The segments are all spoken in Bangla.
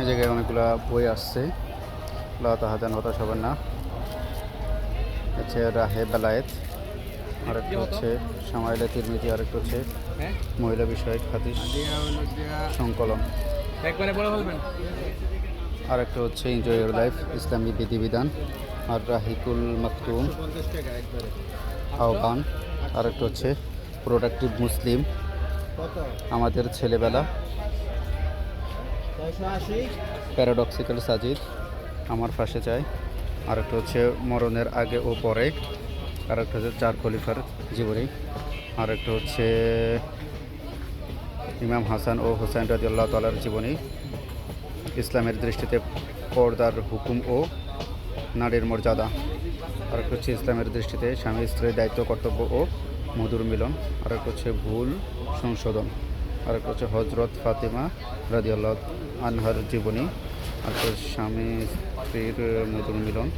এই জায়গায় অনেকগুলা বই আসছে। লা তাহাদান হতাশ হবেন না। হচ্ছে রাহে বেলায়েত আরেকটা হচ্ছে সামাইলে তিরমিজি আরেকটা হচ্ছে হ্যাঁ? মহিলা বিষয়ক হাদিস সংকলন। একবারে বলে বলবেন। আরেকটা হচ্ছে এনজয় ইউর লাইফ ইসলামী বিধিবিধান আর রাহিকুল মাকতুম আহ্বান। আরেকটা হচ্ছে প্রোডাক্টিভ মুসলিম আমাদের ছেলেবেলা। প্যারাডক্সিক্যাল সাজিদ, আমার ফাঁসে চাই। আরেকটা হচ্ছে মরণের আগে ও পরে। আরেকটা হচ্ছে চার খলিফার জীবনী। আরেকটা হচ্ছে ইমাম হাসান ও হোসেন রাজিউল্লাহ তালার জীবনী। ইসলামের দৃষ্টিতে পর্দার হুকুম ও নারীর মর্যাদা। আরেকটা হচ্ছে ইসলামের দৃষ্টিতে স্বামী স্ত্রীর দায়িত্ব, কর্তব্য ও মধুর মিলন। আরেকটা হচ্ছে ভুল সংশোধন। আরেকটা হচ্ছে হজরত ফাতিমা রাজিউল্লাহ আনহার জীবনী আরেকটা হচ্ছে স্বামী, স্ত্রীর মধুর মিলন,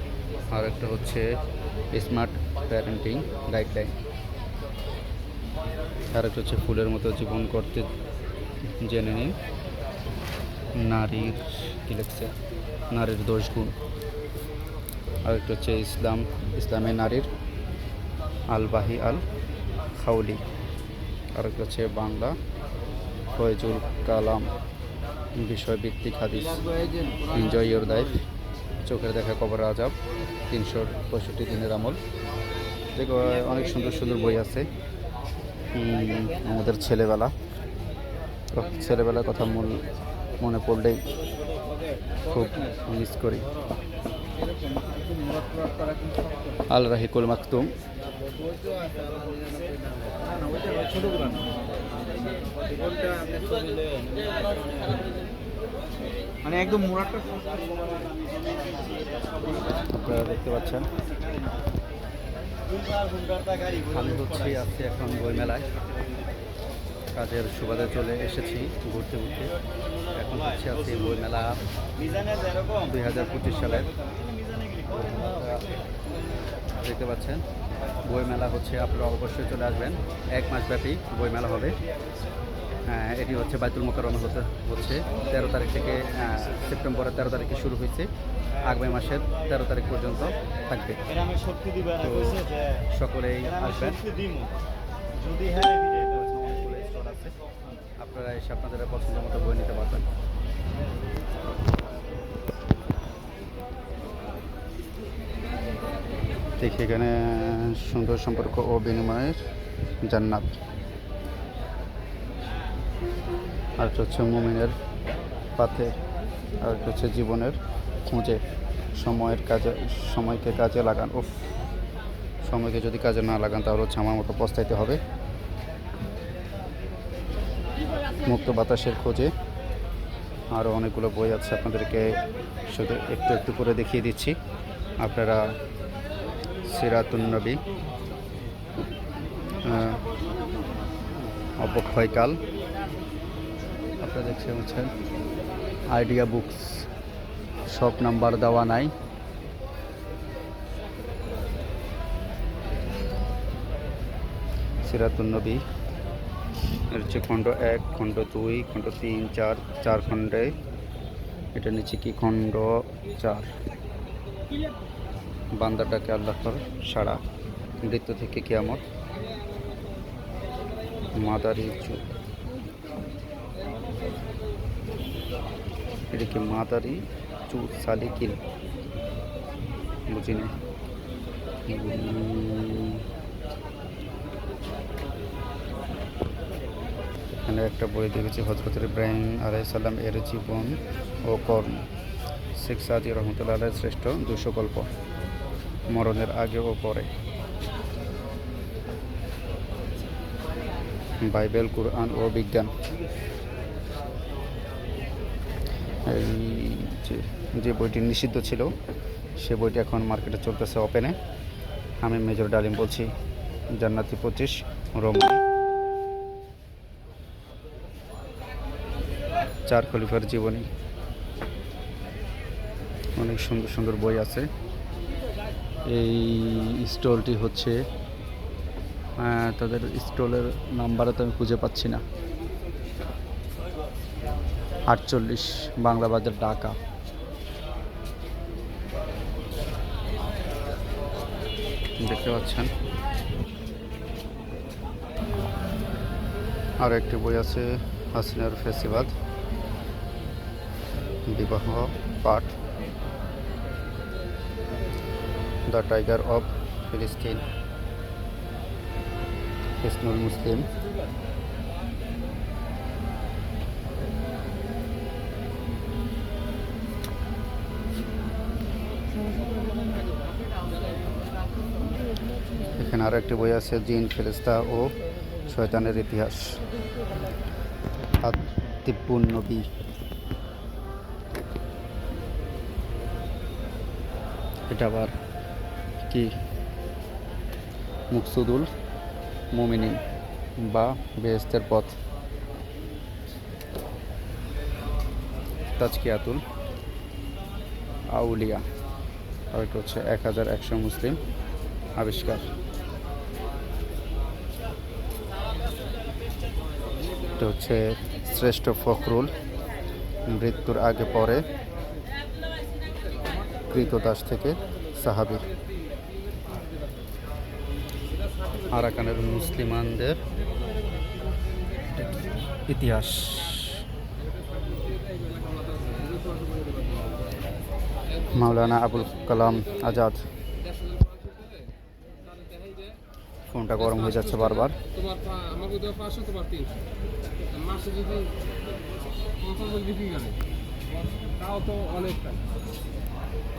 আর একটা হচ্ছে স্মার্ট প্যারেন্টিং গাইডলাইন। আর একটা হচ্ছে ফুলের মতো জীবন করতে জেনে নিন, নারীর কী লিখছে? নারীর দোষ গুণ। আরেকটা হচ্ছে ইসলাম, ইসলামে নারীর আলবাহি আল খাউলি আরেকটা হচ্ছে বাংলা ফয়জুল কালাম, বিষয়ভিত্তিক হাদিস এনজয় ইয়োর লাইফ চোখের দেখা কবর আজাব তিনশো পঁয়ষট্টি দিনের আমল। দেখো, অনেক সুন্দর সুন্দর বই আছে। আমাদের ছেলেবেলা। ছেলেবেলার কথা মূল মনে পড়লেই খুব মিস করি। আল রাহিকুল মাকতুম। মানে একদম আপনারা দেখতে পাচ্ছেন। আমি হচ্ছি আজকে এখন বইমেলায়। কাজের সুবাদে চলে এসেছি, ঘুরতে ঘুরতে। এখন হচ্ছে আজকে বইমেলা দুই হাজার পঁচিশ সালের। দেখতে পাচ্ছেন, বইমেলা হচ্ছে আপনারা অবশ্যই চলে আসবেন। এক মাস ব্যাপী বইমেলা হবে। এটি হচ্ছে বাইতুল মোকারমে হতে হচ্ছে। তেরো তারিখ থেকে সেপ্টেম্বরের তেরো তারিখে শুরু হয়েছে। আগামী মাসের তেরো তারিখ পর্যন্ত থাকবে। সকলেই আসবেন। আপনারা এসে আপনাদের পছন্দ মতো বই নিতে পারবেন। দেখি এখানে সুন্দর সম্পর্ক ও বিনিময়ের জান্নাত। আর হচ্ছে মুমিনের পাথে আর হচ্ছে জীবনের খুঁজে সময়ের কাজে সময়কে কাজে লাগান। ও সময়কে যদি কাজে না লাগান তাহলে হচ্ছে আমার মতো পস্তাইতে হবে। মুক্ত বাতাসের খোঁজে আরও অনেকগুলো বই আছে আপনাদেরকে শুধু একটু একটু করে দেখিয়ে দিচ্ছি। আপনারা সিরাতুন্নবী আহ, অবক্ষয়কাল আপনারা দেখতে পাচ্ছেন। আইডিয়া বুকস সব নাম্বার দেওয়া নাই। সিরাতুন্নবী এর হচ্ছে খণ্ড এক, খণ্ড দুই, খণ্ড তিন, চার চার খণ্ডে। এটা নিচে কি খণ্ড চার? বান্দার ডাকে আল্লাহর সাড়া মৃত্যু থেকে কিয়ামত মাদারি এটা কি চু সালিকিন বুঝিনি। এখানে একটা বই দেখেছি হজরত ইব্রাহিম আলাইসাল্লাম এর জীবন ও কর্ম। শেখ সাদি রহমতুল্লাহ আলাইয়ের শ্রেষ্ঠ দুশো গল্প, মরণের আগে ও পরে। বাইবেল, কুরআন ও বিজ্ঞান। এই যে বইটি নিষিদ্ধ ছিল, সে বইটি এখন মার্কেটে চলতেছে ওপেনে। আমি মেজর ডালিম বলছি, জান্নাতি পঁচিশ রমণী চার খলিফার জীবনী। অনেক সুন্দর সুন্দর বই আছে। এই স্টলটি হচ্ছে তাদের স্টলের নাম্বারও তো আমি খুঁজে পাচ্ছি না। আটচল্লিশ, বাংলা বাজার ঢাকা। দেখতে পাচ্ছেন। আর একটি বই আছে, হাসিনার ফেসিবাদ। বিবাহ পাঠ। দ্য টাইগার অফ ফিলিস্তিন। হিসনুল মুসলিম। এখানে আরও একটি বই আছে, জিন ফেরেস্তা ও শয়তানের ইতিহাস। তিব্বুন নবী। এটা আবার কি? মুকসুদুল মুমিনিন বা বেহেস্তের পথ। তাজকিয়াতুল আউলিয়া। আর এটা হচ্ছে এক হাজার একশো মুসলিম আবিষ্কার। এটা হচ্ছে শ্রেষ্ঠ ফখরুল। মৃত্যুর আগে পরে কৃতদাস থেকে সাহাবি আরাকানের মুসলিমানদের ইতিহাস। মাওলানা আবুল কালাম আজাদ। ফোনটা গরম হয়ে যাচ্ছে বারবার। তাও তো